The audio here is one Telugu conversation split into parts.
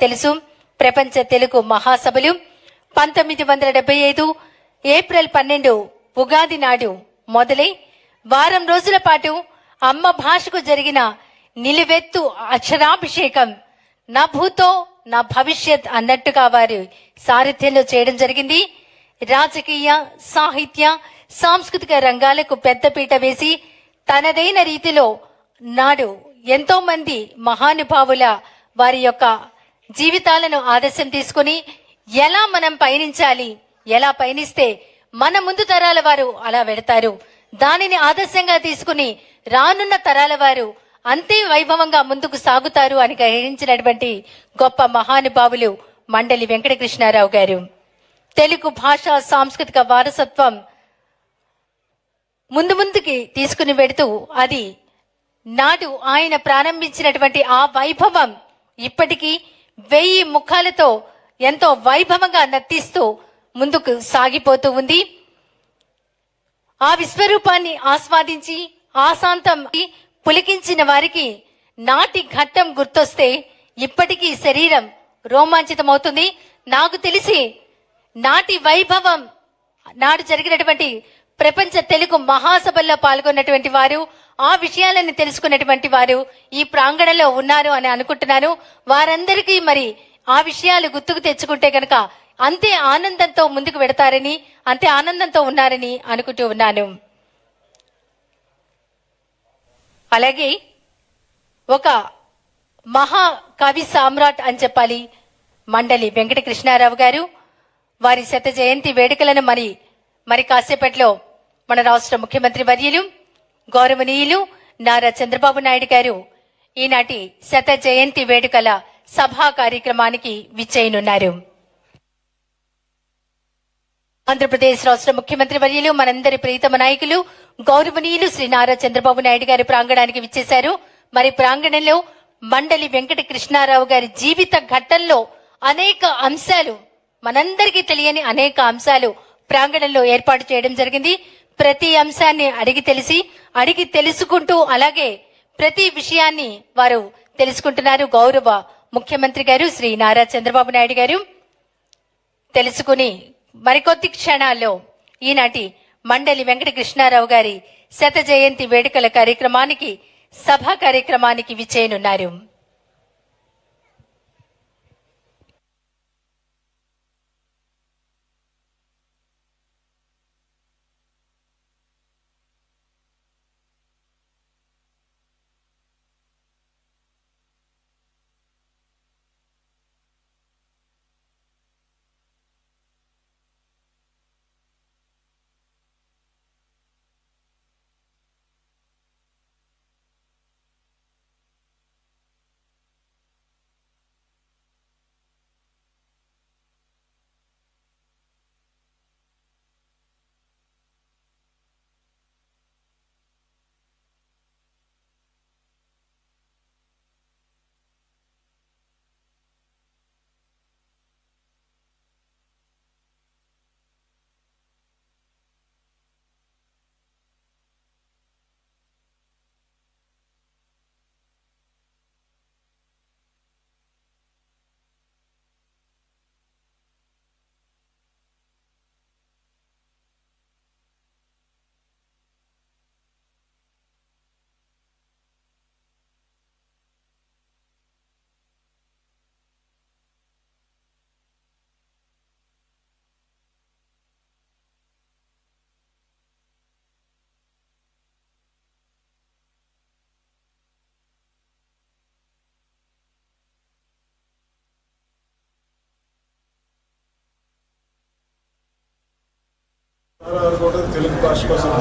తెలుసు. ప్రపంచ తెలుగు మహాసభలు పంతొమ్మిది వందల డెబ్బై ఐదు ఏప్రిల్ పన్నెండు ఉగాది నాడు మొదలై వారం రోజుల పాటు అమ్మ భాషకు జరిగిన నిలువెత్తు అక్షరాభిషేకం నా భూతో నా భవిష్యత్ అన్నట్టుగా వారు సారథ్యంలో చేయడం జరిగింది. రాజకీయ సాహిత్య సాంస్కృతిక రంగాలకు పెద్దపీట వేసి తనదైన రీతిలో నాడు ఎంతో మంది మహానుభావుల వారి యొక్క జీవితాలను ఆదర్శం తీసుకుని ఎలా మనం పయనించాలి ఎలా పయనిస్తే మన ముందు తరాల వారు అలా వెడతారు దానిని ఆదర్శంగా తీసుకుని రానున్న తరాల వారు అంతే వైభవంగా ముందుకు సాగుతారు అని గ్రహించినటువంటి గొప్ప మహానుభావులు మండలి వెంకటకృష్ణారావు గారు. తెలుగు భాష సాంస్కృతిక వారసత్వం ముందు ముందుకి తీసుకుని వెడుతూ అది నాడు ఆయన ప్రారంభించినటువంటి ఆ వైభవం ఇప్పటికీ వెయ్యి ముఖాలతో ఎంతో వైభవంగా నర్తిస్తూ ముందుకు సాగిపోతూ ఉంది. ఆ విశ్వరూపాన్ని ఆస్వాదించి ఆశాంతం పులికించిన వారికి నాటి ఘట్టం గుర్తొస్తే ఇప్పటికీ శరీరం రోమాంచితమవుతుంది. నాకు తెలిసి నాటి వైభవం నాడు జరిగినటువంటి ప్రపంచ తెలుగు మహాసభల్లో పాల్గొన్నటువంటి వారు ఆ విషయాలను తెలుసుకున్నటువంటి వారు ఈ ప్రాంగణంలో ఉన్నారు అని అనుకుంటున్నాను. వారందరికీ మరి ఆ విషయాలు గుర్తుకు తెచ్చుకుంటే కనుక అంతే ఆనందంతో ముందుకు వెడతారని అంతే ఆనందంతో ఉన్నారని అనుకుంటూ ఉన్నాను. అలాగే ఒక మహా కవి సామ్రాట్ అని చెప్పాలి మండలి వెంకట కృష్ణారావు గారు. వారి శత జయంతి వేడుకలను మరి మరి కాసేపట్లో మన రాష్ట్ర ముఖ్యమంత్రి వర్యులు గౌరవనీయులు నారా చంద్రబాబు నాయుడు గారు ఈనాటి శత జయంతి వేడుకల సభా కార్యక్రమానికి విచ్చేయనున్నారు. ఆంధ్రప్రదేశ్ రాష్ట్ర ముఖ్యమంత్రి వర్యులు మనందరి ప్రీతమ నాయకులు గౌరవనీయులు శ్రీ నారా చంద్రబాబు నాయుడు గారి ప్రాంగణానికి విచ్చేశారు. మరి ప్రాంగణంలో మండలి వెంకట కృష్ణారావు గారి జీవిత ఘట్టంలో అనేక అంశాలు మనందరికీ తెలియని అనేక అంశాలు ప్రాంగణంలో ఏర్పాటు చేయడం జరిగింది. ప్రతి అంశాన్ని అడిగి తెలిసి అడిగి తెలుసుకుంటూ అలాగే ప్రతి విషయాన్ని వారు తెలుసుకుంటున్నారు. గౌరవ ముఖ్యమంత్రి గారు శ్రీ నారా చంద్రబాబు నాయుడు గారు తెలుసుకుని మరికొద్ది క్షణాల్లో ఈనాటి మండలి వెంకట కృష్ణారావు గారి శత జయంతి వేడుకల కార్యక్రమానికి సభా కార్యక్రమానికి విచ్చేయనున్నారు. వారు కూడా తెలుగు భాష కోసం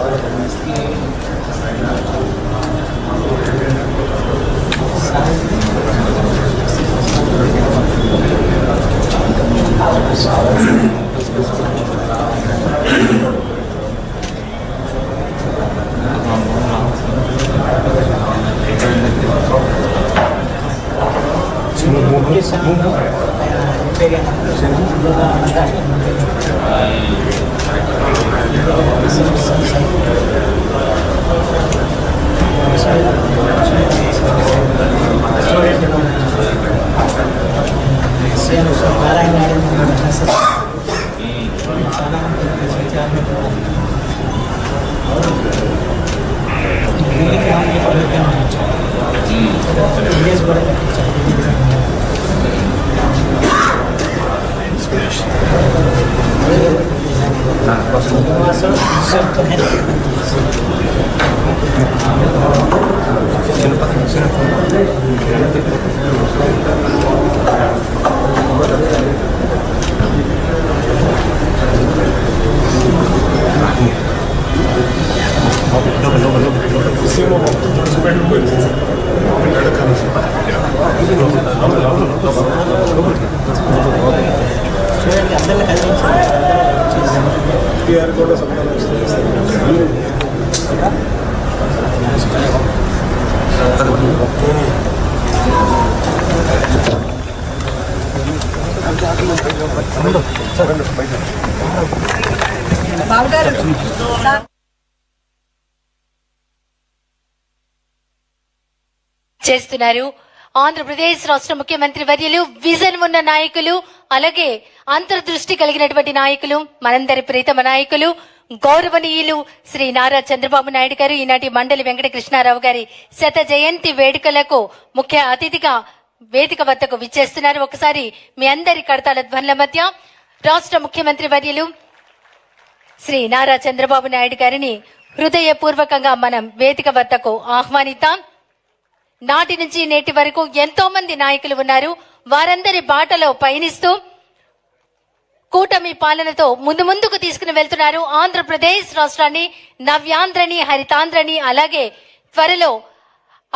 Inspiration. 啊老师，我们说是。చేస్తున్నారు. ఆంధ్రప్రదేశ్ రాష్ట్ర ముఖ్యమంత్రి వర్యులు విజన్ ఉన్న నాయకులు అలాగే అంతర్దృష్టి కలిగినటువంటి నాయకులు మనందరి ప్రీతమ నాయకులు గౌరవనీయులు శ్రీ నారా చంద్రబాబు నాయుడు గారు ఈనాటి మండలి వెంకట కృష్ణారావు గారి శత జయంతి వేడుకలకు ముఖ్య అతిథిగా వేదిక వద్దకు విచ్చేస్తున్నారు. ఒకసారి మీ అందరి కడతాల ధ్వనుల మధ్య రాష్ట్ర ముఖ్యమంత్రి వర్యులు శ్రీ నారా చంద్రబాబు నాయుడు గారిని హృదయపూర్వకంగా మనం వేదిక వద్దకు ఆహ్వానితాం నాటి నుంచి నేటి వరకు ఎంతో మంది నాయకులు ఉన్నారు. వారందరి బాటలో పయనిస్తూ కూటమి పాలనతో ముందు ముందుకు తీసుకుని వెళ్తున్నారు. ఆంధ్రప్రదేశ్ రాష్ట్రాన్ని నవ్యాంధ్రని హరితాంధ్రని అలాగే త్వరలో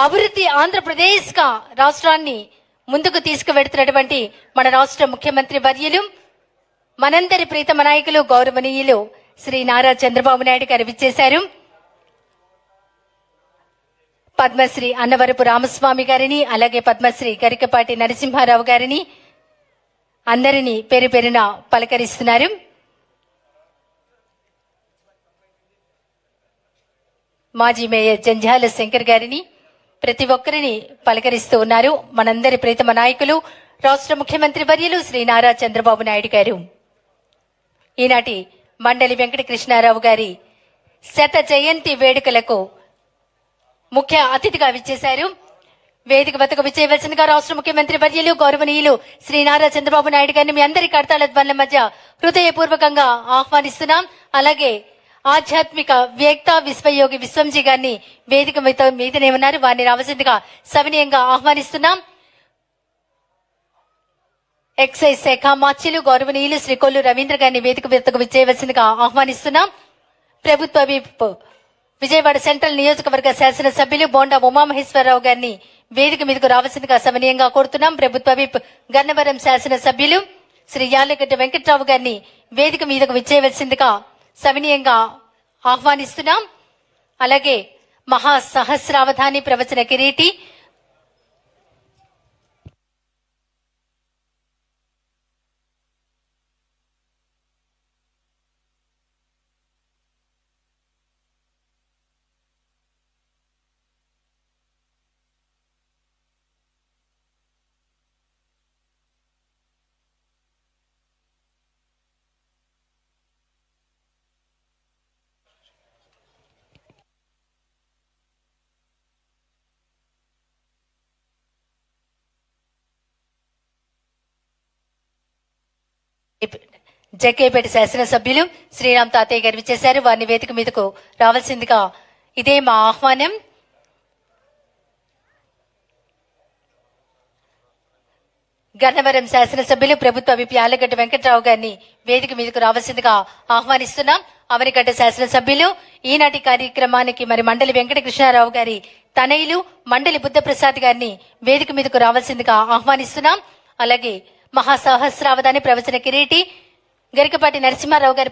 అభివృద్ధి ఆంధ్రప్రదేశ్గా రాష్ట్రాన్ని ముందుకు తీసుకువెడుతున్నటువంటి మన రాష్ట్ర ముఖ్యమంత్రి వర్యులు మనందరి ప్రీతమ నాయకులు గౌరవనీయులు శ్రీ నారా చంద్రబాబు నాయుడు గారు విచ్చేశారు. పద్మశ్రీ అన్నవరపు రామస్వామి గారిని అలాగే పద్మశ్రీ గరికపాటి నరసింహారావు గారిని అందరినీ పేరు పేరున పలకరిస్తున్నారు. మాజీ మేయర్ జంజాల శంకర్ గారిని ప్రతి ఒక్కరిని పలకరిస్తూ ఉన్నారు మనందరి ప్రీతమ నాయకులు రాష్ట్ర ముఖ్యమంత్రి వర్యులు శ్రీ నారా చంద్రబాబు నాయుడు గారు. ఈనాటి మండలి వెంకటకృష్ణారావు గారి శత జయంతి వేడుకలకు ముఖ్య అతిథిగా విచ్చేశారు. వేదిక వద్దకు విచ్చేయవలసిందిగా రాష్ట్ర ముఖ్యమంత్రి వర్యులు గౌరవనీయులు శ్రీ నారా చంద్రబాబు నాయుడు గారిని మీ అందరి కడతాల ధ్వనుల మధ్య హృదయపూర్వకంగా ఆహ్వానిస్తున్నాం. అలాగే ఆధ్యాత్మిక వ్యక్త విశ్వయోగి విశ్వంజీ గారిని వేదిక మీద మీదనే ఉన్నారు వారిని రావాల్సిందిగా సవినీయంగా ఆహ్వానిస్తున్నాం. ఎక్సైజ్ శాఖ మార్చిలు గౌరవనీయులు శ్రీ కొల్లు రవీంద్ర గారిని వేదిక మీదకు విచ్చేయవలసిందిగా ఆహ్వానిస్తున్నాం. ప్రభుత్వ విప్ విజయవాడ సెంట్రల్ నియోజకవర్గ శాసనసభ్యులు బోండా ఉమామహేశ్వరరావు గారిని వేదిక మీదకు రావాల్సిందిగా సమనీయంగా కోరుతున్నాం. ప్రభుత్వ విప్ గన్నవరం శాసనసభ్యులు శ్రీ యాలగడ్డ వెంకట్రావు గారిని వేదిక మీదకు విచ్చేయవలసిందిగా సమనీయంగా ఆహ్వానిస్తున్నాం. అలాగే మహా సహస్రావధాని ప్రవచన కిరీటి జగ్గేపేట శాసనసభ్యులు శ్రీరామ్ తాతయ్య గారు విచ్చేశారు. వారిని వేదిక మీదకు రావాల్సిందిగా ఇదే మా ఆహ్వానం. గన్నవరం శాసనసభ్యులు ప్రభుత్వ విపి ఆలగడ్డ వెంకట్రావు గారిని వేదిక మీదకు రావాల్సిందిగా ఆహ్వానిస్తున్నాం. అవనిగడ్డ శాసనసభ్యులు ఈనాటి కార్యక్రమానికి మరి మండలి వెంకటకృష్ణారావు గారి తనయులు మండలి బుద్ధప్రసాద్ గారిని వేదిక మీదకు రావాల్సిందిగా ఆహ్వానిస్తున్నాం. అలాగే మహాసహస్రావధాని ప్రవచన కిరీటి గరికపాటి నరసింహారావు గారి